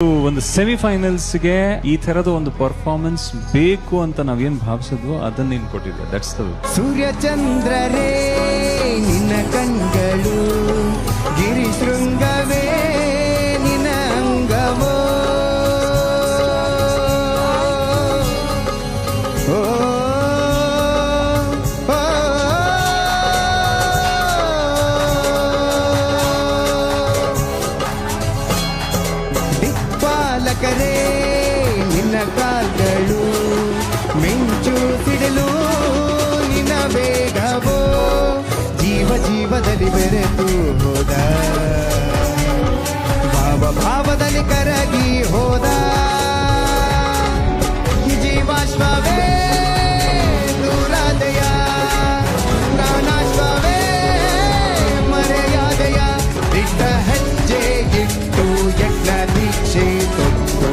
ಒಂದು ಸೆಮಿಫೈನಲ್ಸ್ಗೆ ಈ ತರದ ಒಂದು ಪರ್ಫಾರ್ಮೆನ್ಸ್ ಬೇಕು ಅಂತ ನಾವೇನ್ ಭಾವಿಸಿದ್ವೋ ಅದನ್ನ ನೀನ್ ಕೊಟ್ಟಿದ್ದೆ. ದಟ್ಸ್ ದ ಸೂರ್ಯಚಂದ್ರರೇ, ನಿನ್ನ ಕಣ್ಗಳು ಗಿರಿ ಜೀವ ಜೀವದಲ್ಲಿ ಬೆರೆತು ಹೋದ ಭಾವ ಭಾವದಲ್ಲಿ ಕರಗಿ ಹೋದ. ಜೀವಾಶ್ವವೇ ದೂರಾದಯ ಪ್ರಾಣಾಶ್ವವೇ ಮರೆಯಾದಯ. ದಿಟ್ಟ ಹೆಜ್ಜೆ ಇಟ್ಟು ಯಜ್ಞ ದೀಕ್ಷೆ ತೊಟ್ಟು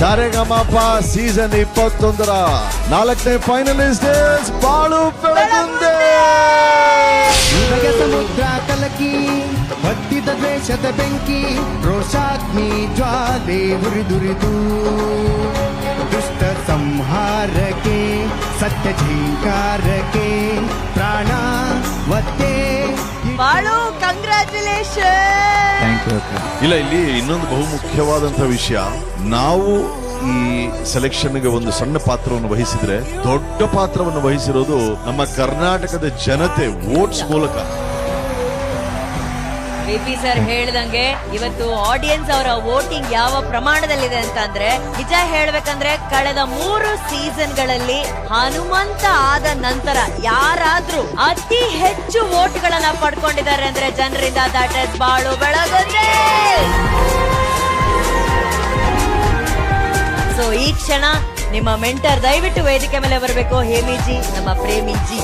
ಸಾರೆಗಮಪ ಸೀಸನ್ ಇಪ್ಪತ್ತೊಂದರ ನಾಲ್ಕನೇ ಫೈನಲಿಸ್ಟ್ ಬಾಳು ಬೆಳಗುಂದೆ. ಹೃದಯ ಸಮುದ್ರ ಕಲಕಿ ಹತ್ತಿದ ದ್ವೇಷದ ಬೆಂಕಿ ರೋಷಾಗ್ನಿ ಜ್ವಾಲೆ ಹುರಿದುರಿದು. ದುಷ್ಟ ಸಂಹಾರಕ್ಕೆ ಸತ್ಯ ಝೀಂಕಾರಕ್ಕೆ ಪ್ರಾಣ ಒತ್ತೆ ಬಾಳು ಕಂಗ್ರ್ಯಾಚುಲೇಷನ್ ಥ್ಯಾಂಕ್ ಯು ಅಕ್ಕ. ಇಲ್ಲ ಇಲ್ಲಿ ಇನ್ನೊಂದು ಬಹು ಮುಖ್ಯವಾದಂತಹ ವಿಷಯ ನಾವು ಈ ಸೆಲೆಕ್ಷನ್ಗೆ ಒಂದು ಸಣ್ಣ ಪಾತ್ರವನ್ನು ವಹಿಸಿದ್ರೆ ದೊಡ್ಡ ಪಾತ್ರವನ್ನು ವಹಿಸಿರೋದು ನಮ್ಮ ಕರ್ನಾಟಕದ ಜನತೆ ವೋಟ್ಸ್ ಮೂಲಕ. ಬಿಪಿ ಸರ್ ಹೇಳ್ದಂಗೆ ಇವತ್ತು ಆಡಿಯನ್ಸ್ ಅವರ ವೋಟಿಂಗ್ ಯಾವ ಪ್ರಮಾಣದಲ್ಲಿದೆ ಅಂತ ಅಂದ್ರೆ, ನಿಜ ಹೇಳ್ಬೇಕಂದ್ರೆ ಕಳೆದ ಮೂರು ಸೀಸನ್ಗಳಲ್ಲಿ ಹನುಮಂತ ಆದ ನಂತರ ಯಾರಾದ್ರೂ ಅತಿ ಹೆಚ್ಚು ವೋಟ್ಗಳನ್ನ ಪಡ್ಕೊಂಡಿದ್ದಾರೆ ಅಂದ್ರೆ ಜನರಿಂದ ದಟ್ ಇಸ್ ಬಾಳು ಬೆಳಗುತ್ತೆ ಸೊ ಈ ಕ್ಷಣ ನಿಮ್ಮ ಮೆಂಟರ್ ದಯವಿಟ್ಟು ವೇದಿಕೆ ಮೇಲೆ ಬರಬೇಕು. ಹೇಮಿಜಿ ನಮ್ಮ ಪ್ರೇಮಿಜಿ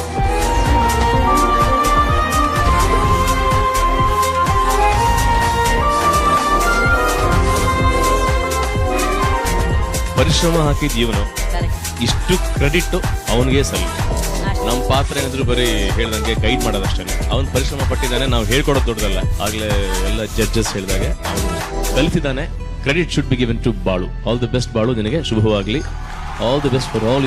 ಪರಿಶ್ರಮ ಹಾಕಿ ಜೀವನ. ಇಷ್ಟು ಕ್ರೆಡಿಟ್ ಅವನಿಗೆ ಸಲ್ಲ ನಮ್ಮ ಪಾತ್ರ ಏನಿದ್ರು ಬರೀ ಹೇಳ್ದಂಗೆ ಗೈಡ್ ಮಾಡೋದಷ್ಟೇ ಅವನ್ ಪರಿಶ್ರಮ ಪಟ್ಟಿದ್ದಾನೆ, ನಾವು ಹೇಳ್ಕೊಡೋದು ದೊಡ್ಡದಲ್ಲ. ಆಗ್ಲೇ ಎಲ್ಲ ಜಡ್ಜಸ್ ಹೇಳಿದಾಗೆ ಅವನು credit should be given to Balu all the best Balu ನಿನಗೆ ಶುಭವಾಗಲಿ. All the best for all